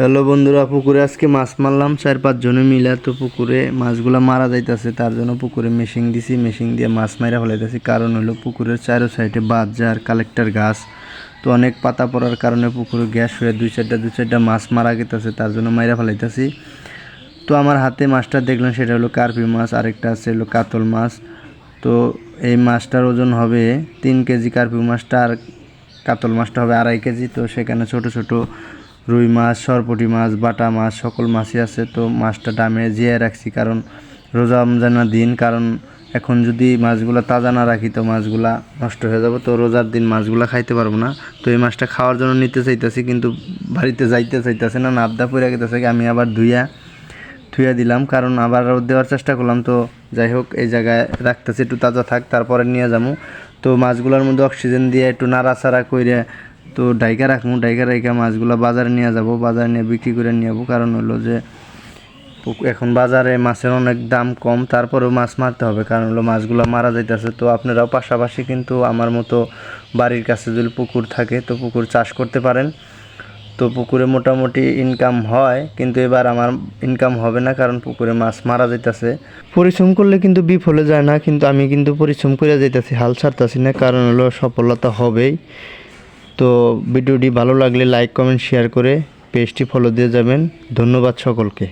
Hello বন্ধুরা, পুকুরে আজকে মাছ মারলাম। চার পাঁচ জনে মিলে তো পুকুরে মাছগুলা মারা যাইতাছে, তার জন্য পুকুরে মেশিন দিছি। মেশিন দিয়ে মাছ মারা ফেলাইতেছি। কারণ হলো পুকুরের চারো সাইডে বাজার কালেক্টর গাছ। তো অনেক পাতা পড়ার কারণে পুকুরে গ্যাস হয়ে দুই চারটা দুই চারটা মাছ মারা গেতেছে তার জন্য মাইরা ফেলাইতেছি। তো আমার হাতে মাছটা দেখলাম সেটা হলো কার্পি মাছ, আরেকটা আছে হলো কাতল মাছ। তো এই মাছটার ওজন হবে তিন কেজি কার্পি মাছটা আর কাতল মাছটা হবে আড়াই কেজি। তো সেখানে ছোট ছোট রুই মাছ, সরপটি মাছ, বাটা মাছ, সকল মাছই আছে। তো মাছটা দামে জিয়ে রাখছি কারণ রোজা রমজানের দিন, কারণ এখন যদি মাছগুলা তাজা না রাখি, তো মাছগুলা নষ্ট হয়ে যাবে। তো রোজার দিন মাছগুলা খাইতে পারব না। তো এই মাছটা খাওয়ার জন্য নিতে চাইতেছি, কিন্তু বাড়িতে যাইতে চাইতেছে না নাবদা পড়ে গেতেছে। আমি আবার ধুইয়া ধুইয়া দিলাম, কারণ আবার দেওয়ার চেষ্টা করলাম। তো যাই হোক, এই জায়গায় রাখতেছি, একটু তাজা থাক, তারপরে নিয়ে যাব তো মাছগুলোর মধ্যে অক্সিজেন দিয়ে একটু নাড়াচাড়া করে তো ডাইকা রাখব ডাইকা রাইকা মাছগুলো বাজারে নিয়ে যাব, বাজারে নিয়ে বিক্রি করে নিয়ে যাব। কারণ হলো যে এখন বাজারে মাছের অনেক দাম কম, তারপরেও মাছ মারতে হবে। কারণ হলো মাছগুলো মারা যাইতেছে। তো আপনারাও পাশাপাশি কিন্তু আমার মতো বাড়ির কাছে যদি পুকুর থাকে, তো পুকুর চাষ করতে পারেন। তো পুকুরে মোটামুটি ইনকাম হয়, কিন্তু এবার আমার ইনকাম হবে না, কারণ পুকুরে মাছ মারা যাইতেছে। পরিশ্রম করলে কিন্তু বিফলে যায় না, কিন্তু আমি কিন্তু পরিশ্রম করে যাইতেছি, হাল ছাড়তেছি না। কারণ হলো সফলতা হবেই। তো ভিডিওটি ভালো লাগলে লাইক কমেন্ট শেয়ার করে পেজটি ফলো দিয়ে যাবেন। ধন্যবাদ সকলকে।